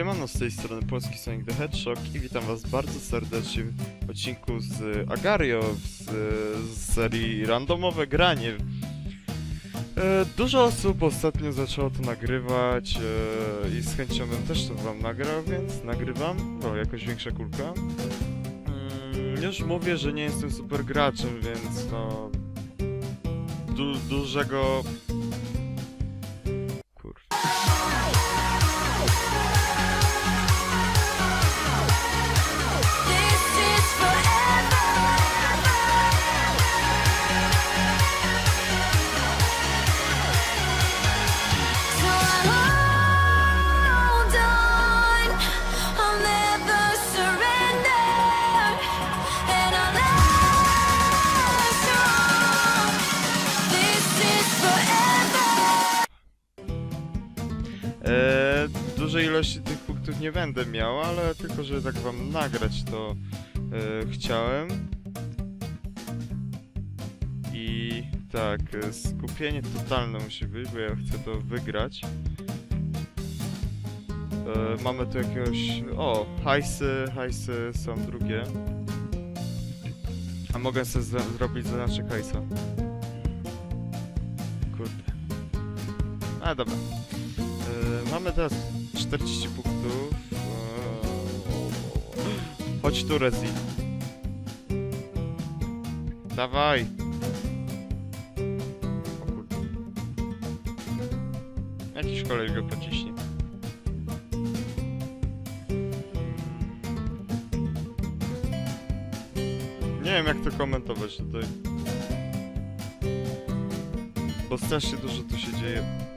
Siemano, z tej strony Polski Sonic the Hedgehog i witam was bardzo serdecznie w odcinku z Agario z, z serii Randomowe Granie. E, dużo osób ostatnio zaczęło to nagrywać e, i z chęcią bym też to wam nagrał, więc nagrywam. O, jakoś większa kulka. Mm, już mówię, że nie jestem super graczem, więc no... Du dużego... nie będę miał, ale tylko, żeby tak wam nagrać, to e, chciałem. I tak, e, skupienie totalne musi być, bo ja chcę to wygrać. E, mamy tu jakiegoś... O, hajsy, hajsy są drugie. A mogę sobie zrobić znaczek hajsa. Kurde. A, dobra. Mamy teraz 40 punktów. Chodź tu, Rezi. Dawaj. O kurde. Jakiś koleś go pociśnie. Nie wiem jak to komentować tutaj. Bo strasznie dużo tu się dzieje.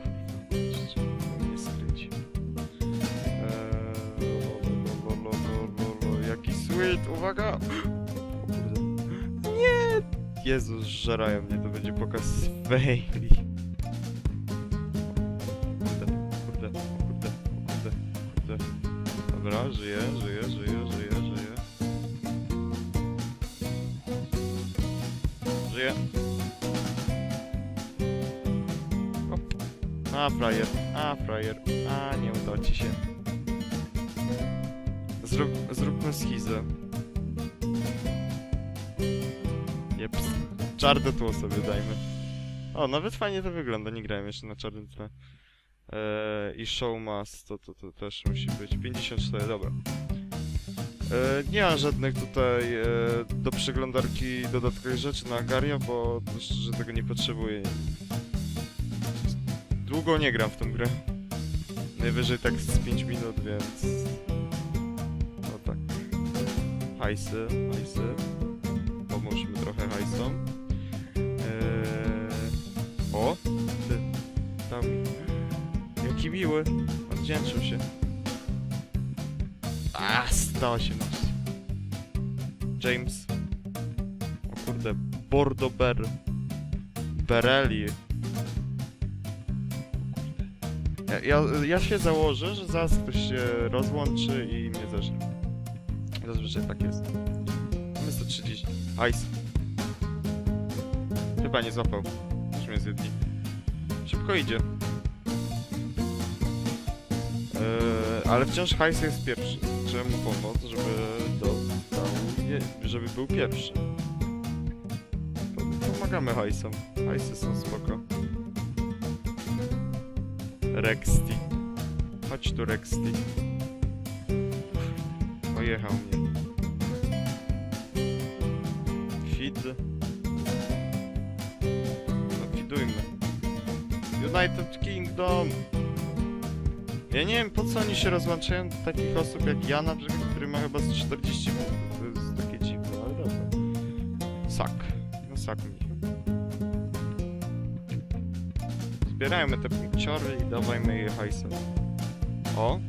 Sweet, uwaga! Nie! Jezus, żerają mnie, to będzie pokaz faili. Kurde, kurde, kurde, kurde, kurde. Dobra, żyję, żyję, żyję, żyję, żyję. Żyję. A, frajer, a, frajer, a, nie udało ci się. Zrób, zróbmy schizę. Jeps. Czarne tło sobie dajmy. O, nawet fajnie to wygląda, nie grałem jeszcze na czarnym tle. Eee, I show must, to, to, to też musi być. 54, dobra. Eee, nie ma żadnych tutaj e, do przeglądarki dodatkowych rzeczy na Agario, bo szczerze tego nie potrzebuję. Długo nie gram w tą grę. Najwyżej tak z 5 minut, więc... Hajsy, hajsy. Pomóżmy trochę hajsom. Eee... O! Ty. Tam. Jaki miły. Oddzięczył się. A, 118. James. O kurde. Bordo Ber. Bereli. Ja, ja, ja się założę, że zaraz ktoś się rozłączy i mnie zeżre. Zazwyczaj tak jest. Mamy 130. Ice. Chyba nie złapał. Już mnie zjedli. Szybko idzie. Eee, ale wciąż hajs jest pierwszy. Trzeba mu pomóc, żeby dostał, żeby był pierwszy. Pomagamy hajsom. Hajsy są spoko. Rexti. Chodź tu, Rexti. Ojechał mnie. Feed. No, feedujmy. United Kingdom! Ja nie wiem, po co oni się rozłączają do takich osób jak ja, na przykład, który ma chyba z 40 punktów. To jest takie dziwne, ale dobra. Sak. No sak mi. Zbierajmy te punkciory i dawajmy je hajsem. O!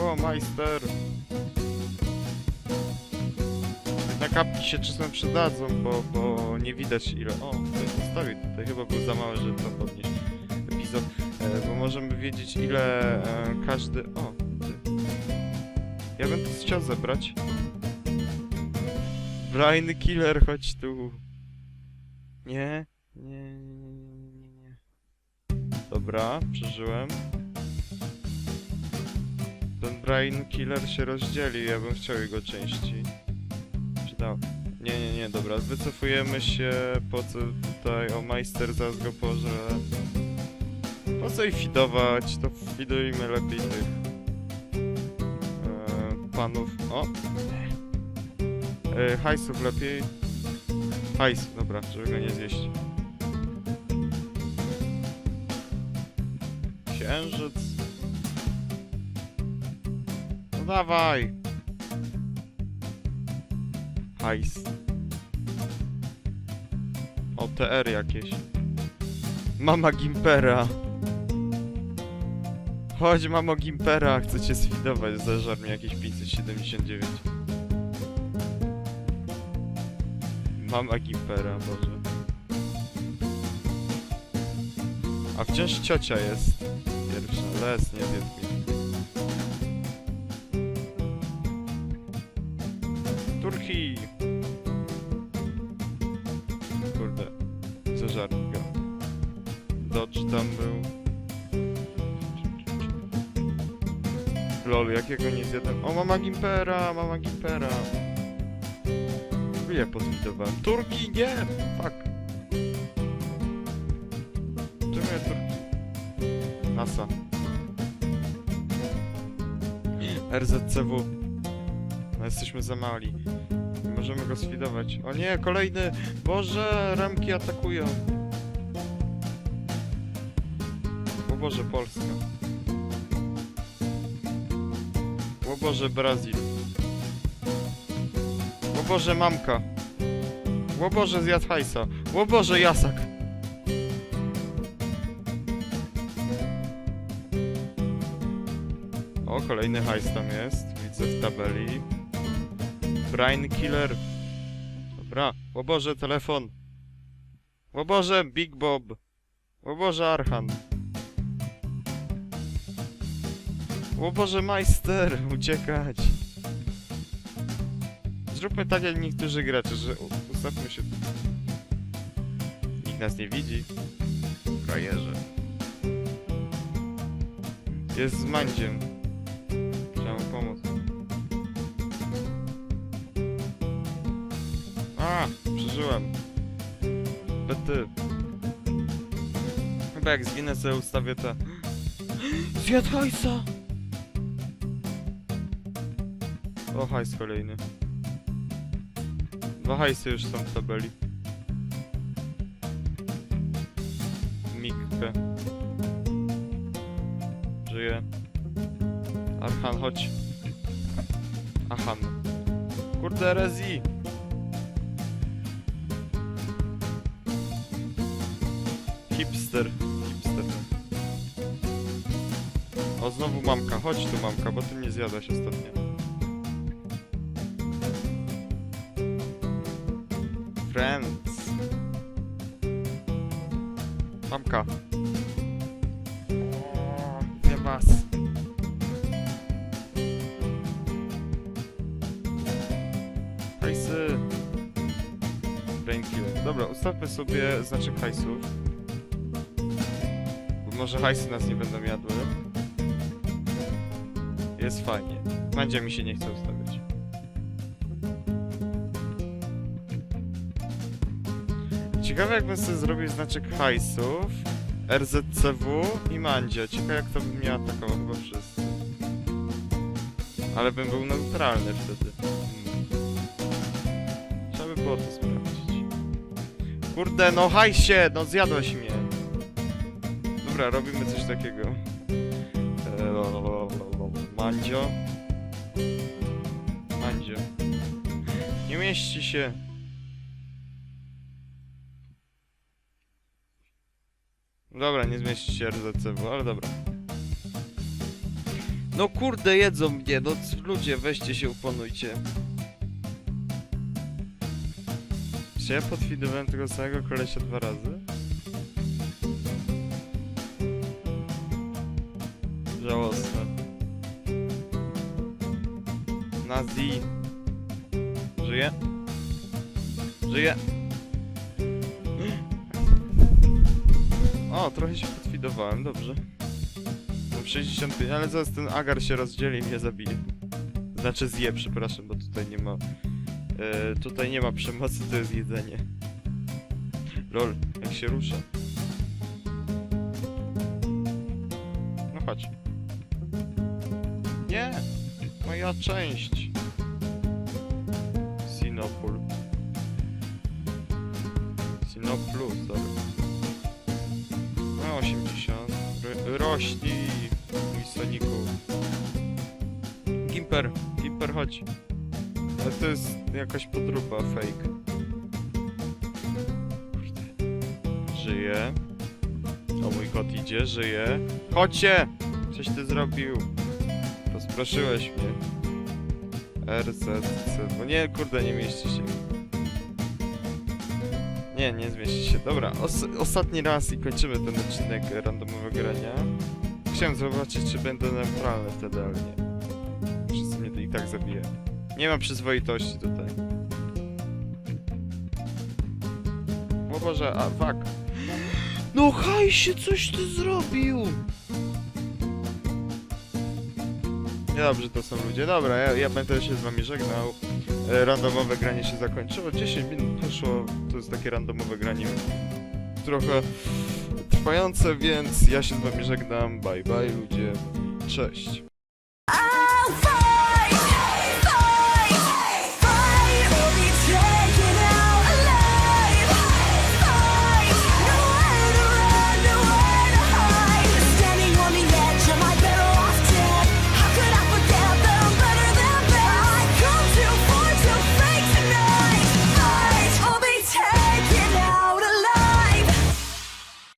Ło, majster! Na kapki się czasem przydadzą, bo, bo nie widać ile... O, ktoś zostawił tutaj, chyba był za mały, żeby to podnieść epizod, e, bo możemy wiedzieć ile e, każdy... O, ty. Ja bym to chciał zebrać. Blind Killer, chodź tu. Nie, nie, nie, nie, nie. Dobra, przeżyłem. Ten Brain Killer się rozdzieli, ja bym chciał jego części. Przydał. Nie, nie, nie, dobra, wycofujemy się, po co tutaj, o Majster zaraz go pożre. Po co ich fidować, to fidujmy lepiej tych e, panów, o! E, hajsów lepiej. Hajs, dobra, żeby go nie zjeść. Księżyc. Dawaj! Hajs. O, TR jakieś. Mama Gimpera. Chodź, mamo Gimpera, chcę cię sfidować, zażar mi jakieś 579. Mama Gimpera, Boże. A wciąż ciocia jest pierwsza, les, nie zjedz Turki! Kurde, zażarli go. Dodge tam był. Lol, jakiego nie zjadłem? O, mama Gimpera, mama Gimpera. Ile podwidowałem? Turki, nie! Fuck. Czemu ja Turki? NASA. RZCW. No jesteśmy za mali. Nie możemy go sfidować. O nie, kolejny! Boże, ramki atakują. O Boże, Polska. O Boże, Brazil. O Boże, mamka. O Boże, zjadł hajsa. O Boże, jasak. O, kolejny hajs tam jest. Widzę w tabeli. Brain Killer. Dobra. O Boże, telefon. O Boże, Big Bob. O Boże, Archan. O Boże, Majster, uciekać. Zróbmy tak jak niektórzy gracze, że ustawmy się. Nikt nas nie widzi. Frajerze. Jest z Mandziem. Trzeba mu pomóc. Przeżyłem. Bety. Chyba jak zginę sobie ustawię te... Zjadł hajsa! O, hajs kolejny. Dwa hajsy już są w tabeli. Mikkę. Żyje. Archan, chodź. Achan. Kurde, Rezi! Hipster. Hipster. O, znowu mamka. Chodź tu, mamka, bo ty mnie zjadłaś ostatnio. Friends. Mamka. O, Nie was. Hajsy. Brainkill. Dobra, ustawmy sobie znaczek hajsów. Może hajsy nas nie będą jadły. Jest fajnie. Mandzia mi się nie chce ustawiać. Ciekawe jakbym sobie zrobił znaczek hajsów, RZCW i Mandzia. Ciekawe jak to bym mnie atakował chyba wszyscy. Ale bym był neutralny wtedy. Hmm. Trzeba by było to sprawdzić. Kurde, no hajsie! No zjadłeś mnie! Dobra, robimy coś takiego. Lo. Mandzio. Mandzio. Nie mieści się. Dobra, nie zmieści się RZCW, ale dobra. No kurde, jedzą mnie, no ludzie, weźcie się, uponujcie. Czy ja podfidowałem tego samego kolesia dwa razy? Nazi. Żyje? Żyje? O, trochę się podfidowałem. dobrze. Mam 65, ale zaraz ten agar się rozdzieli i mnie zabije. Znaczy zje, przepraszam, bo tutaj nie ma... E, tutaj nie ma przemocy, to jest jedzenie. Lol, jak się rusza. No chodź. Nie! Moja część. Sinopol. Sinoplus, dobra. No 80. Ro rośli, mój Soniku. Gimper, Gimper chodź. Ale to jest jakaś podróba, fake. Żyje. O mój kot idzie, żyje. Chodźcie! Coś ty zrobił. Rozproszyłeś mnie. RZC. No nie, kurde, nie mieści się. Nie, nie zmieści się. Dobra, os ostatni raz i kończymy ten odcinek randomowego grania. Chciałem zobaczyć, czy będę neutralny wtedy, ale nie. Wszyscy mnie to i tak zabije. Nie ma przyzwoitości tutaj. O Boże, a fuck. No hajsie, coś ty zrobił! Niedobrze to są ludzie. Dobra, ja, ja będę się z wami żegnał. E, randomowe granie się zakończyło. 10 minut poszło. To jest takie randomowe granie. Trochę trwające, więc ja się z wami żegnam. Bye bye ludzie. Cześć.